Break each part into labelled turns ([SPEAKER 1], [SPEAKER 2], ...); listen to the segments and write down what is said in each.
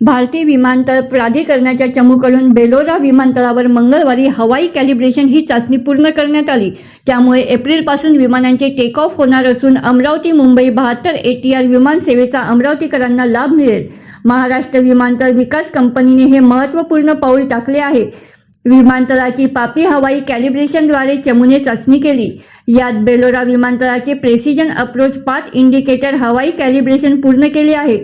[SPEAKER 1] भारतीय विमानतळ प्राधिकरणाच्या चमूकडून बेलोरा विमानतळावर मंगळवारी हवाई कॅलिब्रेशन ही चाचणी पूर्ण करण्यात आली. त्यामुळे एप्रिलपासून विमानांचे टेक ऑफ होणार असून अमरावती मुंबई बहात्तर एटीआर विमानसेवेचा अमरावतीकरांना लाभ मिळेल. महाराष्ट्र विमानतळ विकास कंपनीने हे महत्त्वपूर्ण पाऊल टाकले आहे. विमानतळाची पापी हवाई कॅलिब्रेशनद्वारे चमूने चाचणी केली. यात बेलोरा विमानतळाचे प्रेसिजन अप्रोच पाथ इंडिकेटर हवाई कॅलिब्रेशन पूर्ण केले आहे.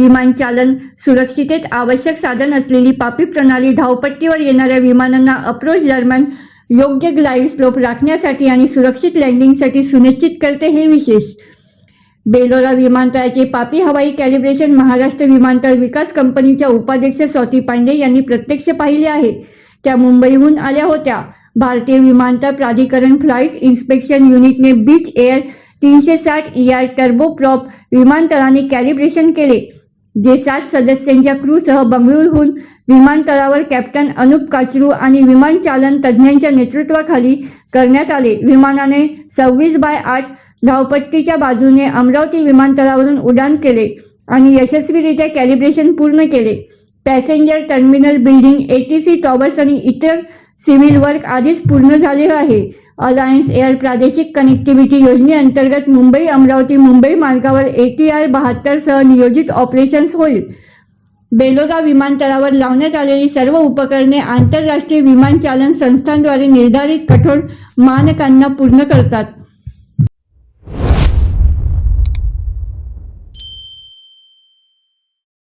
[SPEAKER 1] विमानचालन सुरक्षितेत आवश्यक साधन असलेली पापी प्रणाली धावपट्टीवर येणाऱ्या विमानांना अप्रोच दरम्यान योग्य ग्लाइड स्लोप राखण्यासाठी आणि सुरक्षित लँडिंगसाठी सुनिश्चित करते हे विशेष. बेलोरा विमानतळाचे पापी हवाई कॅलिब्रेशन महाराष्ट्र विमानतळ विकास कंपनीच्या उपाध्यक्ष स्वाती पांडे यांनी प्रत्यक्ष पाहिले आहे. त्या मुंबईहून आल्या होत्या. भारतीय विमानतळ प्राधिकरण फ्लाईट इन्स्पेक्शन युनिटने बीच एअर तीनशे साठ ई आर टर्बोप्रॉप विमानतळाने कॅलिब्रेशन केले. जे सात सदस्यांच्या क्रूसह बंगळुरूहून विमानतळावर कॅप्टन अनुप काचरू आणि विमानचालन तज्ज्ञांच्या नेतृत्वाखाली करण्यात आले. विमानाने सव्वीस बाय आठ धावपट्टीच्या बाजूने अमरावती विमानतळावरून उड्डाण केले आणि यशस्वीरित्या कॅलिब्रेशन पूर्ण केले. Passenger terminal building ATC towers आणि इतर सिव्हिल वर्क आधीच पूर्ण झाले आहे. अलायन्स एअर प्रादेशिक कनेक्टिव्हिटी योजनेअंतर्गत मुंबई अमरावती मुंबई मार्गावर एटीआर बहात्तर सह नियोजित ऑपरेशन्स होईल. बेलोरा विमानतळावर लावण्यात आलेली सर्व उपकरणे आंतरराष्ट्रीय विमानचालन संस्थांद्वारे निर्धारित कठोर मानकांना पूर्ण करतात.